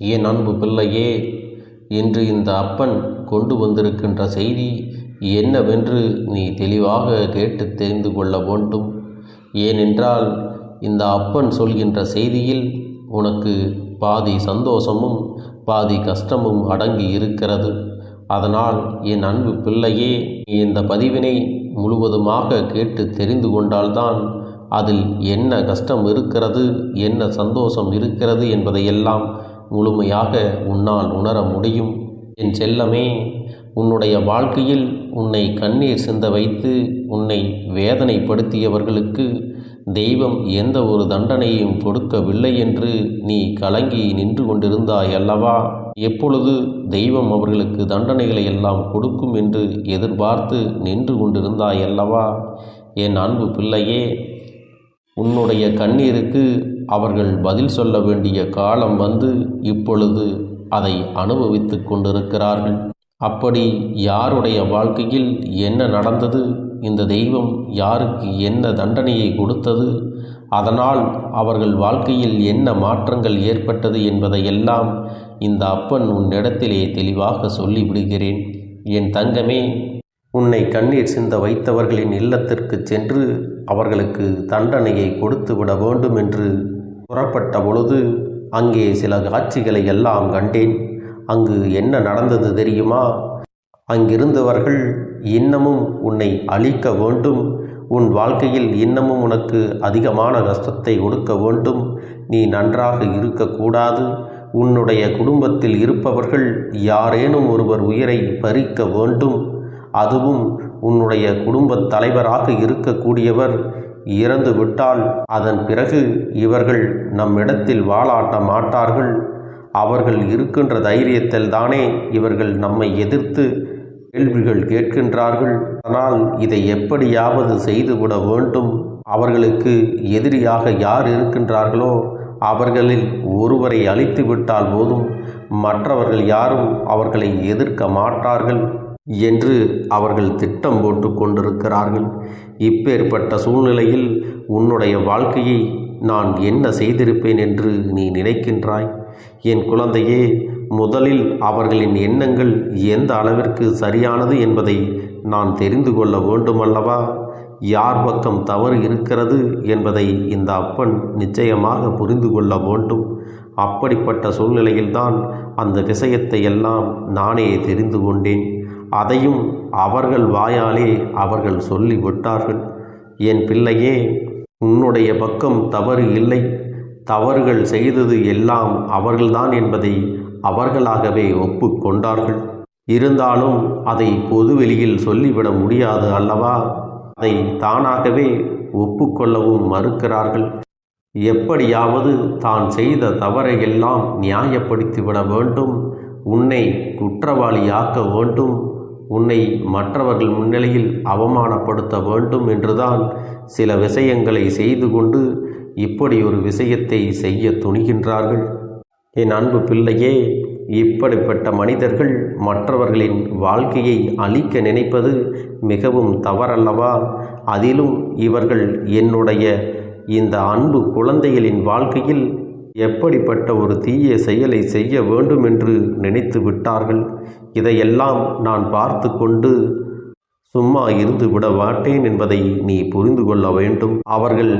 என் அன்பு பிள்ளையே இன்று இந்த அப்பன் கொண்டு வந்திருக்கின்ற செய்தி என்னவென்று நீ தெளிவாக கேட்டு தெரிந்து கொள்ள வேண்டும். ஏனென்றால் இந்த அப்பன் சொல்கின்ற செய்தியில் உனக்கு பாதி சந்தோஷமும் பாதி கஷ்டமும் அடங்கி இருக்கிறது. அதனால் என் அன்பு பிள்ளையே இந்த பதிவினை முழுவதுமாக கேட்டு தெரிந்து கொண்டால்தான் அதில் என்ன கஷ்டம் இருக்கிறது என்ன சந்தோஷம் இருக்கிறது என்பதையெல்லாம் முழுமையாக உன்னால் உணர முடியும். என் செல்லமே உன்னுடைய வாழ்க்கையில் உன்னை கண்ணீர் சிந்த வைத்து உன்னை வேதனைப்படுத்தியவர்களுக்கு தெய்வம் எந்த ஒரு தண்டனையும் கொடுக்கவில்லை என்று நீ கலங்கி நின்று கொண்டிருந்தாய் அல்லவா? எப்பொழுது தெய்வம் அவர்களுக்கு தண்டனைகளை எல்லாம் கொடுக்கும் என்று எதிர்பார்த்து நின்று கொண்டிருந்தாய் அல்லவா? என் அன்பு பிள்ளையே உன்னுடைய கண்ணீருக்கு அவர்கள் பதில் சொல்ல வேண்டிய காலம் வந்து இப்பொழுது அதை அனுபவித்து கொண்டிருக்கிறார்கள். அப்படி யாருடைய வாழ்க்கையில் என்ன நடந்தது? இந்த தெய்வம் யாருக்கு என்ன தண்டனையை கொடுத்தது? அதனால் அவர்கள் வாழ்க்கையில் என்ன மாற்றங்கள் ஏற்பட்டது என்பதையெல்லாம் இந்த அப்பன் உன்னிடத்திலே தெளிவாக சொல்லிவிடுகிறேன். என் தங்கமே உன்னை கண்ணீர் சிந்த வைத்தவர்களின் இல்லத்திற்கு சென்று அவர்களுக்கு தண்டனையை கொடுத்து விட வேண்டும் என்று புறப்பட்ட பொழுது அங்கே சில காட்சிகளை எல்லாம் கண்டேன். அங்கு என்ன நடந்தது தெரியுமா? அங்கிருந்தவர்கள் இன்னமும் உன்னை அழிக்க வேண்டும். உன் வாழ்க்கையில் இன்னமும் உனக்கு அதிகமான கஷ்டத்தை கொடுக்க வேண்டும். நீ நன்றாக இருக்கக்கூடாது. உன்னுடைய குடும்பத்தில் இருப்பவர்கள் யாரேனும் ஒருவர் உயிரை பறிக்க வேண்டும். அதுவும் உன்னுடைய குடும்பத் தலைவராக இருக்கக்கூடியவர் இறந்து விட்டால் அதன் பிறகு இவர்கள் நம்மிடத்தில் வாழாட்ட மாட்டார்கள். அவர்கள் இருக்கின்ற தைரியத்தில் தானே இவர்கள் நம்மை எதிர்த்து கேள்விகள் கேட்கின்றார்கள். ஆனால் இதை எப்படியாவது செய்துவிட வேண்டும். அவர்களுக்கு எதிரியாக யார் இருக்கின்றார்களோ அவர்களில் ஒருவரை அழித்து விட்டால் போதும். மற்றவர்கள் யாரும் அவர்களை எதிர்க்க மாட்டார்கள். என்று அவர்கள் திட்டம் போட்டு கொண்டிருக்கிறார்கள். இப்பேற்பட்ட சூழ்நிலையில் உன்னுடைய வாழ்க்கையை நான் என்ன செய்திருப்பேன் என்று நீ நினைக்கின்றாய்? என் குழந்தையே முதலில் அவர்களின் எண்ணங்கள் எந்த அளவிற்கு சரியானது என்பதை நான் தெரிந்து கொள்ள வேண்டுமல்லவா? யார் பக்கம் தவறு இருக்கிறது என்பதை இந்த அப்பன் நிச்சயமாக புரிந்து கொள்ள வேண்டும். அப்படிப்பட்ட சூழ்நிலையில்தான் அந்த விஷயத்தை எல்லாம் நானே தெரிந்து கொண்டேன். அதையும் அவர்கள் வாயாலே அவர்கள் சொல்லிவிட்டார்கள் என் பிள்ளையே உன்னுடைய பக்கம் தவறு இல்லை. தவறுகள் செய்தது எல்லாம் அவர்கள்தான் என்பதை அவர்களாகவே ஒப்புக்கொண்டார்கள் இருந்தாலும் அதை பொதுவெளியில் சொல்லிவிட முடியாது அல்லவா? அதை தானாகவே ஒப்புக்கொள்ளவும் மறுக்கிறார்கள். எப்படியாவது தான் செய்த தவறை எல்லாம் நியாயப்படுத்திவிட வேண்டும். உன்னை குற்றவாளியாக்க வேண்டும். உன்னை மற்றவர்கள் முன்னிலையில் அவமானப்படுத்த வேண்டும் என்றுதான் சில விஷயங்களை செய்து கொண்டு இப்படி ஒரு விஷயத்தை செய்ய துணிகின்றார்கள். என் அன்பு பிள்ளையே இப்படிப்பட்ட மனிதர்கள் மற்றவர்களின் வாழ்க்கையை அழிக்க நினைப்பது மிகவும் தவறல்லவா? அதிலும் இவர்கள் என்னுடைய இந்த அன்பு குழந்தைகளின் வாழ்க்கையில் எப்படிப்பட்ட ஒரு தீய செயலை செய்ய வேண்டும் என்று நினைத்து விட்டார்கள்? இதையெல்லாம் நான் பார்த்து கொண்டு சும்மா இருந்து விட மாட்டேன் என்பதை நீ புரிந்து கொள்ள வேண்டும். அவர்கள்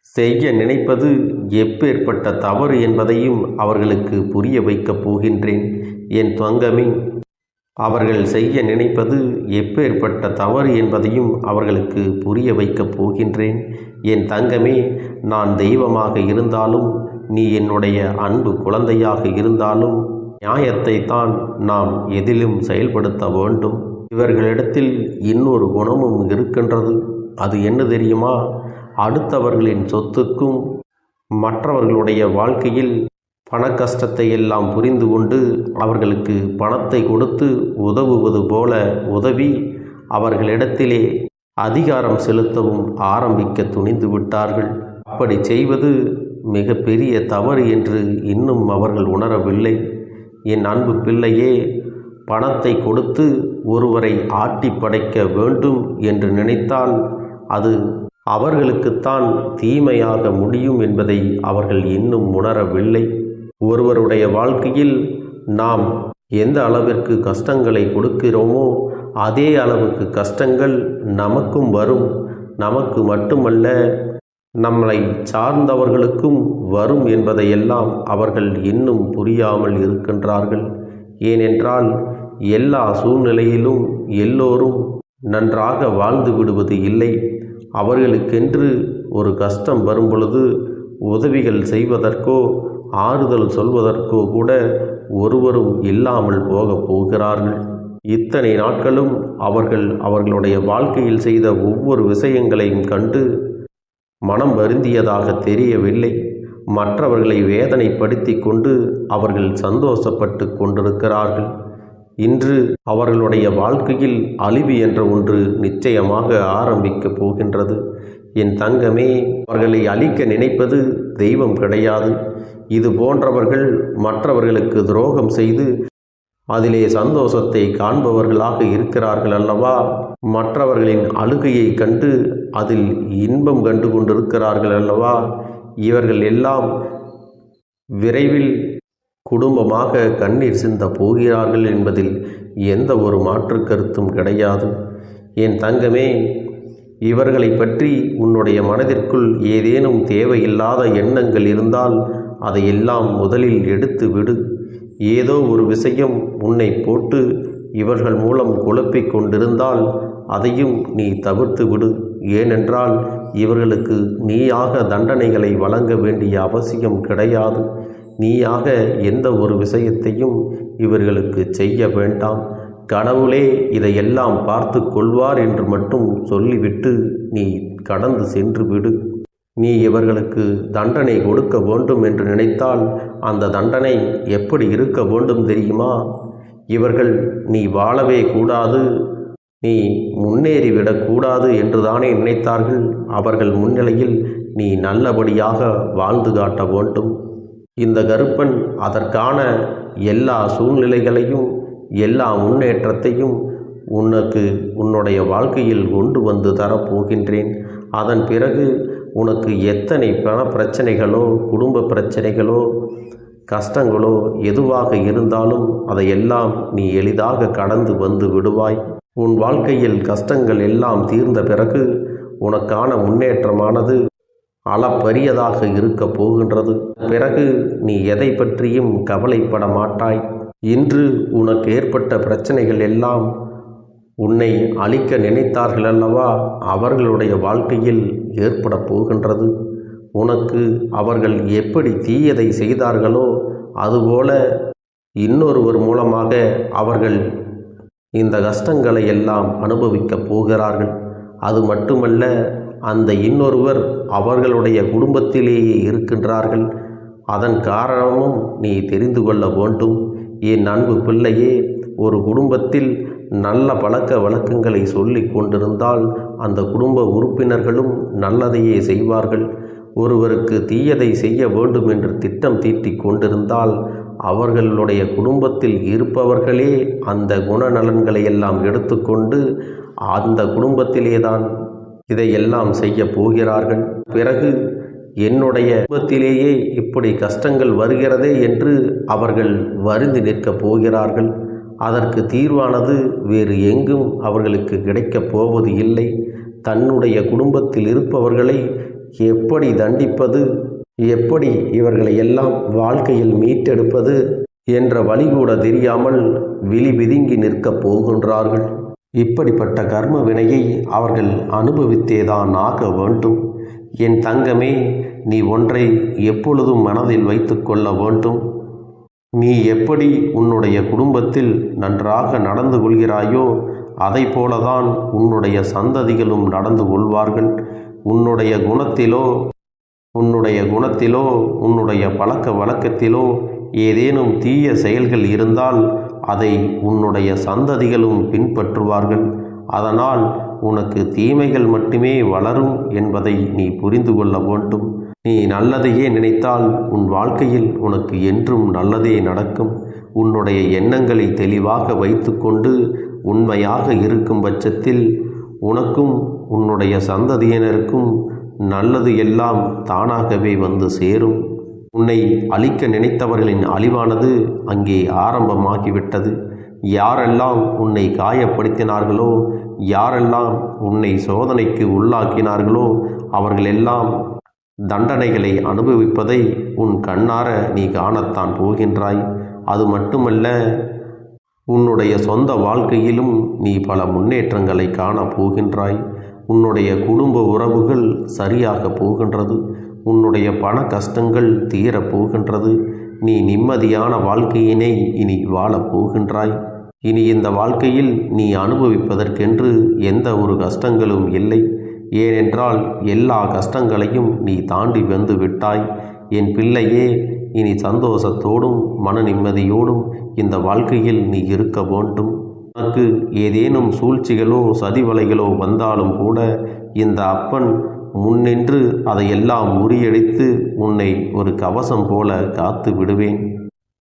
செய்ய நினைப்பது எப்பேற்பட்ட தவறு என்பதையும் அவர்களுக்கு புரிய வைக்கப் போகின்றேன். என் தங்கமே அவர்கள் செய்ய நினைப்பது எப்பேற்பட்ட தவறு என்பதையும் அவர்களுக்கு புரிய வைக்கப் போகின்றேன். என் தங்கமே நான் தெய்வமாக இருந்தாலும் நீ என்னுடைய அன்பு குழந்தையாக இருந்தாலும் நியாயத்தை தான் நாம் எதிலும் செயல்படுத்த வேண்டும். இவர்களிடத்தில் இன்னொரு குணமும் இருக்கின்றது. அது என்ன தெரியுமா? அடுத்தவர்களின் சொத்துக்கும் மற்றவர்களுடைய வாழ்க்கையில் பண கஷ்டத்தை எல்லாம் புரிந்து கொண்டு அவர்களுக்கு பணத்தை கொடுத்து உதவுவது போல உதவி அவர்களிடத்திலே அதிகாரம் செலுத்தவும் ஆரம்பிக்க துணிந்து விட்டார்கள். அப்படி செய்வது மிக பெரிய தவறு என்று இன்னும் அவர்கள் உணரவில்லை. என் அன்பு பிள்ளையே பணத்தை கொடுத்து ஒருவரை ஆட்டி படைக்க வேண்டும் என்று நினைத்தால் அது அவர்களுக்குத்தான் தீமையாக முடியும் என்பதை அவர்கள் இன்னும் உணரவில்லை. ஒருவருடைய வாழ்க்கையில் நாம் எந்த அளவிற்கு கஷ்டங்களை கொடுக்கிறோமோ அதே அளவுக்கு கஷ்டங்கள் நமக்கும் வரும். நமக்கு மட்டுமல்ல நம்மளை சார்ந்தவர்களுக்கும் வரும் என்பதையெல்லாம் அவர்கள் இன்னும் புரியாமல் இருக்கின்றார்கள். ஏனென்றால் எல்லா சூழ்நிலையிலும் எல்லோரும் நன்றாக வாழ்ந்து விடுவது இல்லை. அவர்களுக்கென்று ஒரு கஷ்டம் வரும் பொழுது உதவிகள் செய்வதற்கோ ஆறுதல் சொல்வதற்கோ கூட ஒருவரும் இல்லாமல் போகப் போகிறார்கள். இத்தனை நாட்களும் அவர்கள் அவர்களுடைய வாழ்க்கையில் செய்த ஒவ்வொரு விஷயங்களையும் கண்டு மனம் வருந்தியதாக தெரியவில்லை. மற்றவர்களை வேதனைப்படுத்தி கொண்டு அவர்கள் சந்தோஷப்பட்டு கொண்டிருக்கிறார்கள். இன்று அவர்களுடைய வாழ்க்கையில் அழிவு என்ற ஒன்று நிச்சயமாக ஆரம்பிக்கப் போகின்றது. என் தங்கமே அவர்களை அழிக்க நினைப்பது தெய்வம் கிடையாது. இது போன்றவர்கள் மற்றவர்களுக்கு துரோகம் செய்து அதிலே சந்தோஷத்தை காண்பவர்களாக இருக்கிறார்கள் அல்லவா? மற்றவர்களின் அழுகையை கண்டு அதில் இன்பம் கண்டு கொண்டிருக்கிறார்கள் அல்லவா? இவர்கள் எல்லாம் விரைவில் குடும்பமாக கண்ணீர் சிந்த போகிறார்கள் என்பதில் எந்த ஒரு மாற்று கருத்தும் கிடையாது. என் தங்கமே இவர்களை பற்றி உன்னுடைய மனதிற்குள் ஏதேனும் தேவையில்லாத எண்ணங்கள் இருந்தால் அதையெல்லாம் முதலில் எடுத்து விடு. ஏதோ ஒரு விஷயம் உன்னை போட்டு இவர்கள் மூலம் குழப்பிக் கொண்டிருந்தால் அதையும் நீ தவிர்த்து விடு. ஏனென்றால் இவர்களுக்கு நீயாக தண்டனைகளை வழங்க வேண்டிய அவசியம் கிடையாது. நீயாக எந்த ஒரு விஷயத்தையும் இவர்களுக்கு செய்ய வேண்டாம். கடவுளே இதையெல்லாம் பார்த்து கொள்வார் என்று மட்டும் சொல்லிவிட்டு நீ கடந்து சென்று விடு. நீ இவர்களுக்கு தண்டனை கொடுக்க வேண்டும் என்று நினைத்தால் அந்த தண்டனை எப்படி இருக்க வேண்டும் தெரியுமா? இவர்கள் நீ வாழவே கூடாது நீ முன்னேறிவிடக்கூடாது என்றுதானே நினைத்தார்கள். அவர்கள் முன்னிலையில் நீ நல்லபடியாக வாழ்ந்து காட்ட வேண்டும். இந்த கருப்பன் அதற்கான எல்லா சூழ்நிலைகளையும் எல்லா முன்னேற்றத்தையும் உனக்கு உன்னுடைய வாழ்க்கையில் கொண்டு வந்து தரப்போகின்றேன். அதன் பிறகு உனக்கு எத்தனை பண பிரச்சனைகளோ குடும்ப பிரச்சனைகளோ கஷ்டங்களோ எதுவாக இருந்தாலும் அதையெல்லாம் நீ எளிதாக கடந்து வந்து விடுவாய். உன் வாழ்க்கையில் கஷ்டங்கள் எல்லாம் தீர்ந்த பிறகு உனக்கான முன்னேற்றமானது அளப்பரியதாக இருக்கப் போகின்றது. பிறகு நீ எதை பற்றியும் கவலைப்பட மாட்டாய். இன்று உனக்கு ஏற்பட்ட பிரச்சனைகள் எல்லாம் உன்னை அழிக்க நினைத்தார்கள் அல்லவா? அவர்களுடைய வாழ்க்கையில் ஏற்பட போகின்றது. உனக்கு அவர்கள் எப்படி தீயதை செய்தார்களோ அதுபோல இன்னொருவர் மூலமாக அவர்கள் இந்த கஷ்டங்களை எல்லாம் அனுபவிக்கப் போகிறார்கள். அது மட்டுமல்ல அந்த இன்னொருவர் அவர்களுடைய குடும்பத்திலேயே இருக்கின்றார்கள். அதன் காரணமும் நீ தெரிந்து கொள்ள வேண்டும். என் அன்பு பிள்ளையே ஒரு குடும்பத்தில் நல்ல பழக்க வழக்கங்களை சொல்லி கொண்டிருந்தால் அந்த குடும்ப உறுப்பினர்களும் நல்லதையே செய்வார்கள். ஒருவருக்கு தீயதை செய்ய வேண்டும் என்று திட்டம் தீட்டிக் கொண்டிருந்தால் அவர்களுடைய குடும்பத்தில் இருப்பவர்களே அந்த குணநலன்களை எல்லாம் எடுத்துக்கொண்டு அந்த குடும்பத்திலேதான் இதையெல்லாம் செய்ய போகிறார்கள். பிறகு என்னுடைய குடும்பத்திலேயே இப்படி கஷ்டங்கள் வருகிறதே என்று அவர்கள் வருந்தி நிற்கப் போகிறார்கள். அதற்கு தீர்வானது வேறு எங்கும் அவர்களுக்கு கிடைக்கப் போவது இல்லை. தன்னுடைய குடும்பத்தில் இருப்பவர்களை எப்படி தண்டிப்பது எப்படி இவர்களை எல்லாம் வாழ்க்கையில் மீட்டெடுப்பது என்ற வழி கூட தெரியாமல் விழி விதுங்கி நிற்கப் போகின்றார்கள். இப்படிப்பட்ட கர்ம வினையை அவர்கள் அனுபவித்தேதான் ஆக வேண்டும். என் தங்கமே நீ ஒன்றை எப்பொழுதும் மனதில் வைத்துக்கொள்ள வேண்டும். நீ எப்படி உன்னுடைய குடும்பத்தில் நன்றாக நடந்து கொள்கிறாயோ அதை போலதான் உன்னுடைய சந்ததிகளும் நடந்து கொள்வார்கள். உன்னுடைய குணத்திலோ உன்னுடைய குணத்திலோ உன்னுடைய பழக்க வழக்கத்திலோ ஏதேனும் தீய செயல்கள் இருந்தால் அதை உன்னுடைய சந்ததிகளும் பின்பற்றுவார்கள். அதனால் உனக்கு தீமைகள் மட்டுமே வளரும் என்பதை நீ புரிந்து கொள்ள வேண்டும். நீ நல்லதையே நினைத்தால் உன் வாழ்க்கையில் உனக்கு என்றும் நல்லதே நடக்கும். உன்னுடைய எண்ணங்களை தெளிவாக வைத்துக்கொண்டு உண்மையாக இருக்கும் பட்சத்தில் உனக்கும் உன்னுடைய சந்ததியினருக்கும் நல்லது எல்லாம் தானாகவே வந்து சேரும். உன்னை அழிக்க நினைத்தவர்களின் அழிவானது அங்கே ஆரம்பமாகிவிட்டது. யாரெல்லாம் உன்னை காயப்படுத்தினார்களோ யாரெல்லாம் உன்னை சோதனைக்கு உள்ளாக்கினார்களோ அவர்களெல்லாம் தண்டனைகளை அனுபவிப்பதை உன் கண்ணார நீ காணத்தான் போகின்றாய். அது மட்டுமல்ல உன்னுடைய சொந்த வாழ்க்கையிலும் நீ பல முன்னேற்றங்களை காணப் போகின்றாய். உன்னுடைய குடும்ப உறவுகள் சரியாக போகின்றது. உன்னுடைய பண கஷ்டங்கள் தீரப் போகின்றது. நீ நிம்மதியான வாழ்க்கையினை இனி வாழப் போகின்றாய். இனி இந்த வாழ்க்கையில் நீ அனுபவிப்பதற்கென்று எந்த ஒரு கஷ்டங்களும் இல்லை. ஏனென்றால் எல்லா கஷ்டங்களையும் நீ தாண்டி வந்து விட்டாய். என் பிள்ளையே இனி சந்தோஷத்தோடும் மன நிம்மதியோடும் இந்த வாழ்க்கையில் நீ இருக்க வேண்டும். உனக்கு ஏதேனும் சூழ்ச்சிகளோ சதிவலைகளோ வந்தாலும் கூட இந்த அப்பன் முன்னின்று அதையெல்லாம் முறியடித்து உன்னை ஒரு கவசம் போல காத்து விடுவேன்.